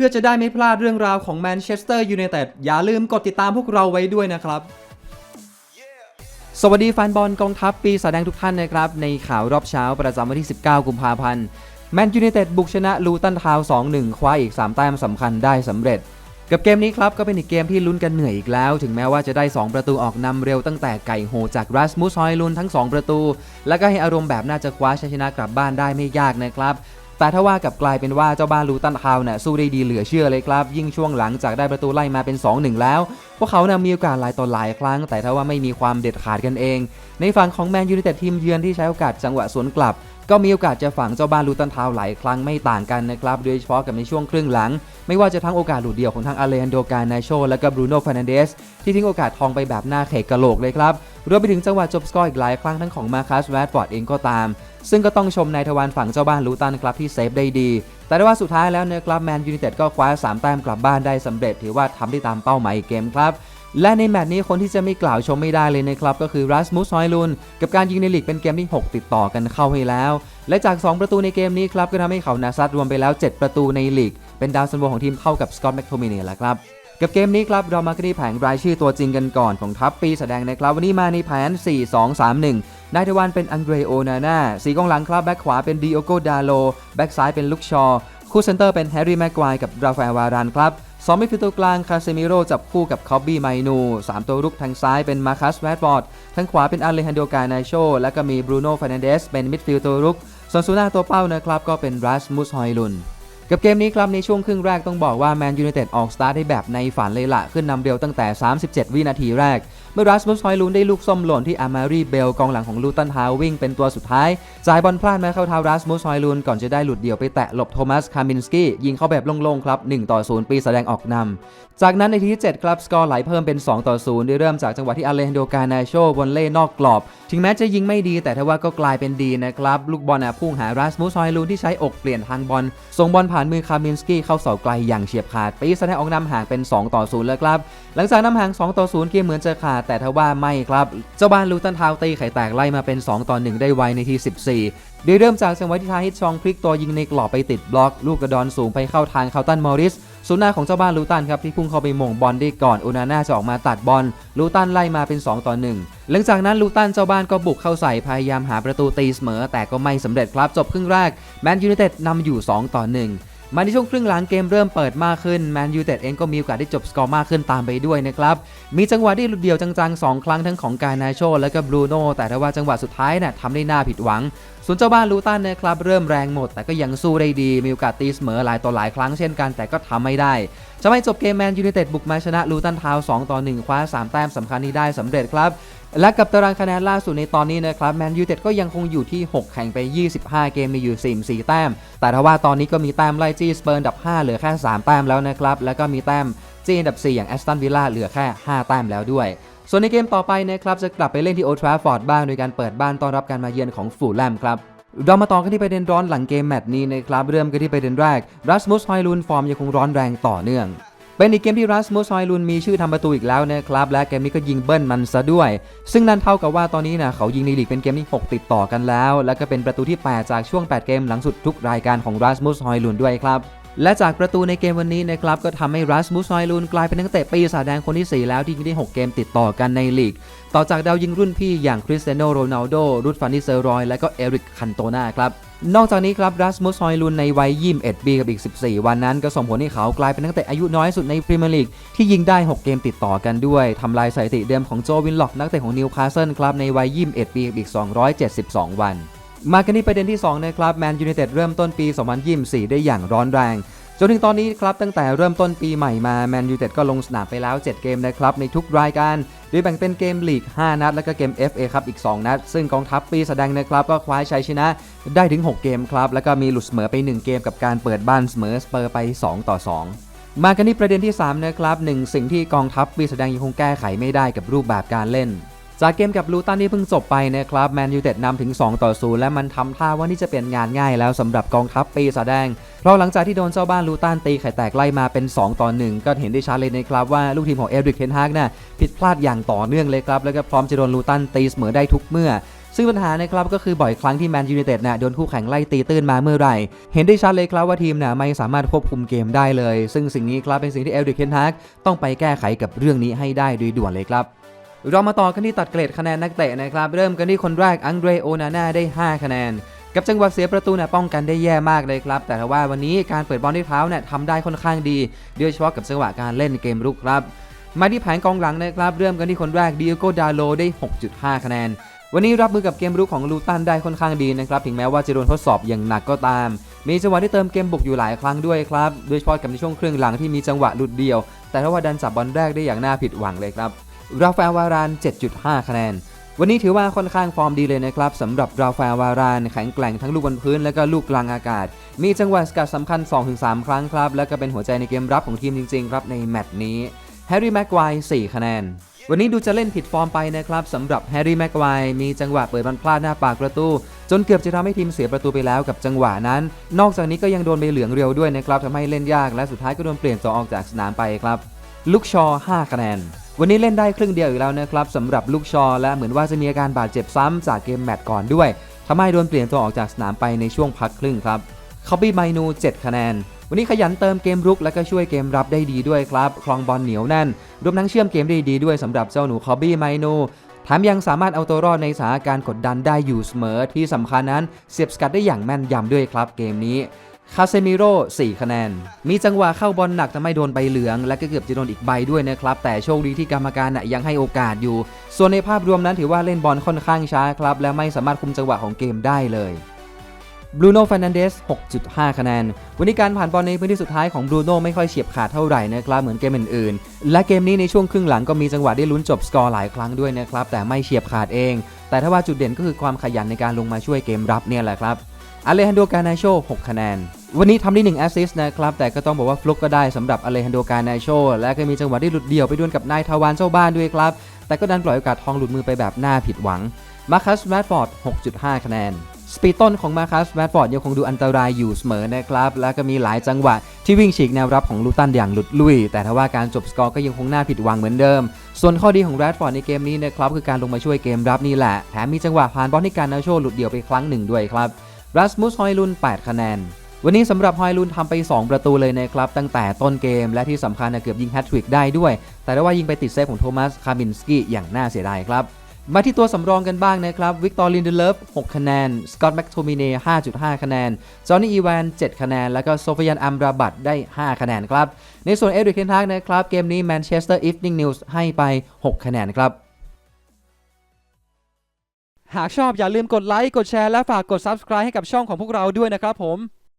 พื่อจะได้ไม่พลาดเรื่องราวของแมนเชสเตอร์ยูไนเต็ดอย่าลืมกดติดตามพวกเราไว้ด้วยนะครับ สวัสดีแฟนบอลกองทัพปีศาแดงทุกท่านนะครับ ในข่าวรอบเช้าประจำวันที่ 19 กุมภาพันธ์แมนยูไนเต็ดบุกชนะลูตันทาว 2-1 คว้าอีก 3 แต้มสำคัญได้สำเร็จ กับเกมนี้ครับก็เป็นอีกเกมที่ลุ้นกันเหนื่อยอีกแล้ว ถึงแม้ว่าจะได้ 2 ประตูออกนำเร็วตั้งแต่ไก่โหจากรัสมุสฮอยลุนทั้ง 2 ประตู แล้วก็ให้อารมณ์แบบน่าจะคว้าชัยชนะกลับบ้านได้ไม่ยากนะครับ แต่ถ้าว่ากับกลายเป็นว่าเจ้าบ้านลูตันทาวน์น่ะสู้ได้ดีเหลือเชื่อเลยครับ ยิ่งช่วงหลังจากได้ประตูไล่มาเป็น 2-1 แล้ว พวกเขานะมีโอกาสหลายต่อหลายครั้ง แต่ถ้าว่าไม่มีความเด็ดขาดกันเอง ในฝั่งของแมนยูไนเต็ดทีมเยือนที่ใช้โอกาสจังหวะสวนกลับ ก็มีโอกาสจะฝังเจ้าบ้านลูตันทาวหลายครั้งไม่ต่างกันนะครับโดยเฉพาะกับในช่วงครึ่งหลัง ไม่ว่าจะทั้งโอกาสหลุดเดี่ยวของทั้งอาเลันโดการนาโชและก็บรูโน่ฟานันเดสที่ทิ้งโอกาสทองไปแบบหน้าเขกกะโหลกเลยครับรวมไปถึงจังหวะจบสกอร์อีกหลายครั้งทั้งของมาคัสแวดฟอร์ดเองก็ตาม ซึ่งก็ต้องชมนายทวารฝั่งเจ้าบ้านลูตันครับที่เซฟได้ดี แต่ว่าสุดท้ายแล้วนะครับแมนยูไนเต็ดก็คว้า3แต้มกลับบ้านได้สำเร็จถือว่าทำได้ตามเป้าหมายเกมครับ และในแมตช์นี้คนที่จะไม่กล่าวชมไม่ได้เลยนะครับ ก็คือรัสมุสฮอยลุน กับการยิงในลีกเป็นเกมที่ 6 ติดต่อกันเข้าให้แล้ว และจาก 2 ประตูในเกมนี้ครับ ก็ทำให้เขานาซัดรวมไปแล้ว 7 ประตูในลีก เป็นดาวซันโวของทีมเท่ากับสกอตแมคโทมินีแหละครับกับเกมนี้ครับเรามากันที่แผงรายชื่อตัวจริงกันก่อนของทัพปีแสดงนะครับ วันนี้มาในแผน 4-2-3-1 นายทวารเป็นอังเดรโอนาน่าสีกองหลังครับแบ็คขวาเป็นดิโอโกดาโลแบ็คซ้ายเป็นลุกชอคู่เซนเตอร์เป็นแฮร์รี่แม็กควายกับราฟาเอลวารานครับ สองมิดฟิลด์ตัวกลางคาเซมิโรจับคู่กับคอบบี้ไมนูสามตัวรุกทางซ้ายเป็นมาคัสแวดบอร์ดทางขวาเป็นอาเลฮันโดกานาโชและก็มีบรูโน่ฟานันเดสเป็นมิดฟิลด์ตัวรุก ส่วนซูน่าตัวเป้านะครับก็เป็นรัสมุสฮอยลุนกับเกมนี้ครับในช่วงครึ่งแรกต้องบอกว่าแมนยูไนเต็ดออกสตาร์ทได้แบบในฝันเลยละขึ้นนำเร็วตั้งแต่ 37 วินาทีแรกเมื่อรัสมุสฮอยลุนได้ลูกส้มหล่นที่อามารีเบลกองหลังของลูตันฮาววิ่งเป็นตัวสุดท้ายจ่ายบอลพลาดมาเข้าเท้ารัสมุสฮอยลุนก่อนจะได้หลุดเดี่ยวไปแตะหลบโทมัสคามินสกี้ยิงเข้าแบบโล่งๆครับ1ต่อ0ปีแสดงออกนำจากนั้นในทีที่ 7 ครับสกอร์ไหลเพิ่มเป็น 2 ต่อ0ได้เริ่มจากจังหวะที่อาเลฮันโดกานาโชบอลเล่นอกกรอบ ถึงแม้จะยิงไม่ดีแต่ทว่าก็กลายเป็นดีนะครับ ลูกบอลพุ่งหารัสมุสฮอยลุนที่ใช้อกเปลี่ยนทางบอลส่งบอลผ่านมือคามินสกี้เข้าเสาไกลอย่างเฉียบขาดปีแสดงออกนำห่างเป็น 2 ต่อ0แล้วครับหลังจากนำห่าง2ต่อ0เกมเหมือนจะขาดแต่ทว่าไม่ครับ เจ้าบ้านลูตันทาวตีไข่แตกไล่มาเป็น 2 ต่อ 1 ได้ไวในที 14 โดยเริ่มจากจังหวะที่ทาฮิตชองพลิกตัวยิงในกรอบไปติดบล็อก ลูกกระดอนสูงไปเข้าทางเคาตันมอริสศูนย์หน้าของเจ้าบ้านลูตันครับที่พุ่งเข้าไปหม่งบอลได้ก่อนโอนาน่าจะออกมาตัดบอลลูตันไล่มาเป็น 2 ต่อ 1 หลังจากนั้นลูตันเจ้าบ้านก็บุกเข้าใส่พยายามหาประตูตีเสมอ แต่ก็ไม่สำเร็จครับจบครึ่งแรกแมนยูไนเต็ดนำอยู่ 2 ต่อ 1 มาในช่วงครึ่งหลังเกมเริ่มเปิดมากขึ้นแมนยูเต็ดเองก็มีโอกาสได้จบสกอร์มากขึ้นตามไปด้วยนะครับ มีจังหวะที่หลุดเดี่ยวจังๆ 2 ครั้งทั้งของกานาโชและก็บรูโน่แต่ถ้าว่าจังหวะสุดท้ายน่ะทำได้น่าผิดหวัง ส่วนเจ้าบ้านลูตันนะครับเริ่มแรงหมด แต่ก็ยังสู้ได้ดี มีโอกาสตีเสมอหลายต่อหลายครั้งเช่นกันแต่ก็ทำไม่ได้จะไม่จบเกมแมนยูไนเต็ดบุกมาชนะลูตันทาวน์2ต่อ 1 คว้า 3 แต้มสำคัญนี้ได้สำเร็จครับ และกับตารางคะแนนล่าสุดในตอนนี้นะครับแมนยูนเต็ดก็ยังคงอยู่ที่ 6 แข่งไป 25 เกมมีอยู่ 44 แต้ม แต่ถ้าว่าตอนนี้ก็มีแต้มไล่จี้สเปอร์นดับ 5 เหลือแค่ 3 แต้มแล้วนะครับ แล้วก็มีแต้มจี้อันดับ 4 อย่างแอสตันวิลล่าเหลือแค่ 5 แต้มแล้วด้วย ส่วนในเกมต่อไปนะครับจะกลับไปเล่นที่โอทราฟอร์ดบ้างโดยการเปิดบ้านต้อนรับการมาเยือนของฟูลแลมครับเรามาต่อกันที่ประเด็นร้อนหลังเกมแมตช์นี้นะครับเริ่มกันที่ประเด็นแรกรัสมุสไฮลุนฟอร์มยังคงร้อนแรงต่อเนื่องเป็นอีกเกมที่รัสมุสไฮลุนมีชื่อทำประตูอีกแล้วนะครับ และเกมนี้ก็ยิงเบิ้ลมันซะด้วย ซึ่งนั่นเท่ากับว่าตอนนี้นะเขายิงในลีกเป็นเกมที่6ติดต่อกันแล้ว และก็เป็นประตูที่ 8 จากช่วง 8 เกมหลังสุดทุกรายการของรัสมุสไฮลุนด้วยครับ และจากประตูในเกมวันนี้นะครับก็ทำให้รัสมุสฮอยลุนกลายเป็นนักเตะปีศาจแดงคนที่ 4 แล้วที่ยิงได้ 6 เกมติดต่อกันในลีก ต่อจากดาวยิงรุ่นพี่อย่างคริสเตียโนโรนัลโดรูดฟานนิเซอร์รอย และก็เอริกคันโตนาครับนอกจากนี้ครับรัสมุสฮอยลุนในวัย21ปีกับอีก 14 วันนั้น ก็ส่งผลให้เขากลายเป็นนักเตะอายุน้อยสุดในพรีเมียร์ลีกที่ยิงได้ 6 เกมติดต่อกันด้วยทำลายสถิติเดิมของโจวินล็อกนักเตะของนิวคาสเซิลครับในวัย21ปีกับอีก 272 วัน มากันที่ประเด็นที่2นะครับแมนยูไนเต็ดเริ่มต้นปี 2024 ได้อย่างร้อนแรงจนถึงตอนนี้ครับตั้งแต่เริ่มต้นปีใหม่มาแมนยูไนเต็ดก็ลงสนามไปแล้ว 7 เกมนะครับในทุกรายการโดยแบ่งเป็นเกมลีก 5 นัด และก็เกม FA ครับอีก 2 นัด ซึ่งกองทัพปีแสดงนะครับก็คว้าชัยชนะได้ถึง 6 เกมครับ แล้วก็มีหลุดเสมอไป 1 เกมกับการเปิดบ้านเสมอสเปอร์ไป 2 ต่อ 2มากันที่ประเด็นที่ 3 นะครับหนึ่งสิ่งที่กองทัพปีแสดงยังคงแก้ไขไม่ได้กับรูปแบบการเล่น จากเกมกับลูตันที่เพิ่งจบไปนะครับแมนยูเต็ดนำถึง 2 ต่อ 0 และมันทำท่าว่านี่จะเป็นงานง่ายแล้วสำหรับกองทัพปีศาจแดง เพราะหลังจากที่โดนเจ้าบ้านลูตันตีไข่แตกไล่มาเป็น 2 ต่อ 1 ก็เห็นได้ชัดเลยนะครับว่าลูกทีมของเอริกเทนฮากน่ะผิดพลาดอย่างต่อเนื่องเลยครับแล้วก็พร้อมจะโดนลูตันตีเสมอได้ทุกเมื่อซึ่งปัญหานะครับก็คือบ่อยครั้งที่แมนยู i นเต็ดน่ะโดนคู่แข่งไล่ตีตื้นมาเมื่อไหร่ เห็นได้ชัดเลยครับว่าทีมน่ะไม่สามารถควบคุมเกมได้เลย ซึ่งสิ่งนี้ครับเป็นสิ่งที่เอลดิเคนฮักต้องไปแก้ไขกับเรื่องนี้ให้ได้โดยด่วนเลยครับ เรามาต่อกันที่ตัดเกรดคะแนนนักเตะนะครับ เริ่มกันที่คนแรกอังเดรโอนาน่าได้ 5 คะแนน กับจังหวะเสียประตูเนี่ยป้องกันได้แย่มากเลยครับ แต่ว่าวันนี้การเปิดบอลด้วยเท้าเนี่ยทำได้ค่อนข้างดีโดยเฉพาะกับจังหวะการเล่นเกมรุกครับ มาที่แผงกองหลังนะครับ เริ่มกันที่คนแรกดิโอโกดาโลได้ 6.5 คะแนน วันนี้รับมือกับเกมรุกของลูตันได้ค่อนข้างดีนะครับถึงแม้ว่าจะโดนทดสอบอย่างหนักก็ตาม มีจังหวะที่เติมเกมบุกอยู่หลายครั้งด้วยครับโดยเฉพาะกับในช่วงครึ่งหลังที่มีจังหวะหลุดเดียว แต่ถ้าว่าดันจับบอลแรกได้อย่างน่าผิดหวังเลยครับ ราฟาลวาราน 7.5 คะแนน วันนี้ถือว่าค่อนข้างฟอร์มดีเลยนะครับสำหรับราฟาลวารานแข็งแกร่งทั้งลูกบนพื้นและก็ลูกกลางอากาศ มีจังหวะสกัดสำคัญ 2-3 ครั้งครับ และก็เป็นหัวใจในเกมรับของทีมจริงๆครับในแมตช์นี้แฮร์รี่แม็กควาย4คะแนนวันนี้ดูจะเล่นผิดฟอร์มไปนะครับสำหรับแฮร์รี่แม็กควายมีจังหวะเปิดบอลพลาดหน้าปากประตู จนเกือบจะทำให้ทีมเสียประตูไปแล้วกับจังหวะนั้น นอกจากนี้ก็ยังโดนใบเหลืองเร็วด้วยนะครับทำให้เล่นยากและสุดท้ายก็โดนเปลี่ยนตัวออกจากสนามไปครับ ลูกชอ 5 คะแนน วันนี้เล่นได้ครึ่งเดียวอีกแล้วนะครับสำหรับลูกชอและเหมือนว่าจะมีอาการบาดเจ็บซ้ำจากเกมแมตช์ก่อนด้วยทำให้โดนเปลี่ยนตัวออกจากสนามไปในช่วงพักครึ่งครับคอบบี้ไมนู 7 คะแนน วันนี้ขยันเติมเกมรุกและก็ช่วยเกมรับได้ดีด้วยครับครองบอลเหนียวแน่น รวมทั้งเชื่อมเกมได้ดีด้วยสำหรับเจ้าหนูคอบบี้ไมนูแถมยังสามารถเอาตัวรอดในสถานการณ์กดดันได้อยู่เสมอที่สำคัญนั้นเสียบสกัดได้อย่างแม่นยำด้วยครับเกมนี้ คาเซมิโร่4คะแนน มีจังหวะเข้าบอลหนักทำให้โดนใบเหลือง และก็เกือบจะโดนอีกใบด้วยนะครับ แต่โชคดีที่กรรมการยังให้โอกาสอยู่ ส่วนในภาพรวมนั้นถือว่าเล่นบอลค่อนข้างช้าครับ และไม่สามารถคุมจังหวะของเกมได้เลยบรูโน่ฟ r น a นเดส 6.5 คะแนน วันนี้การผ่านบอลในพื้นที่สุดท้ายของบรูโน่ไม่ค่อยเฉียบขาดเท่าไหร่นะครับ เหมือนเกมอื่นๆ และเกมนี้ในช่วงครึ่งหลังก็มีจังหวะได้ลุ้นจบสกอร์หลายครั้งด้วยนะครับ แต่ไม่เฉียบขาดเอง แต่ถ้าว่าจุดเด่นก็คือความขยันในการลงมาช่วยเกมรับเนี่ยแหละครับ อเลฮันโด กานาโช 6 คะแนน วันนี้ทำได้1แอสซิสต์นะครับ แต่ก็ต้องบอกว่าฟลุกก็ได้สำหรับอเลฮันโดกานาโช และก็มีจังหวะที่หลุดเดี่ยวไปด้วลกับนายทาวานเจ้าบ้านด้วยครับ แต่ก็ดันปล่อยโอกาสทองหลุดมือไปแบบน่าผิดหวังมาคัสแมดฟอร์ด 6.5 คะแนน สปีดต้นของมาคัสแมดฟอร์ดยังคงดูอันตรายอยู่เสมอนะครับ และก็มีหลายจังหวะที่วิ่งฉีกแนวรับของลูตันอย่างหลุดลุย แต่ถ้าว่าการจบสกอร์ก็ยังคงน่าผิดหวังเหมือนเดิม ส่วนข้อดีของแรดฟอร์ดในเกมนี้นะครับคือการลงมาช่วยเกมรับนี่แหละ แถมมีจังหวะผ่านบอลที่การนาโชหลุดเดี่ยวไปครั้งหนึ่งด้วยครับรัสมุสฮอยลุน 8 คะแนน วันนี้สำหรับฮอยลุนทำไป 2 ประตูเลยนะครับ ตั้งแต่ต้นเกมและที่สำคัญนะเกือบยิงแฮตทริกได้ด้วย แต่ว่ายิงไปติดเซฟของโทมัสคามินสกี้อย่างน่าเสียดายครับ มาที่ตัวสำรองกันบ้างนะครับวิกตอร์ลินเดเลฟ6คะแนน สกอตต์แม็กโทมิเน่5.5 คะแนน จอห์นนี่อีแวน7คะแนน แล้วก็โซฟยันอัมราบัตได้ 5 คะแนนครับ ในส่วนเอริกเคนทากนะครับเกมนี้แมนเชสเตอร์อีฟนิ่งนิวส์ให้ไป 6 คะแนนครับหากชอบอย่าลืมกดไลค์กดแชร์และฝากกด Subscribe ให้กับช่องของพวกเราด้วยนะครับผม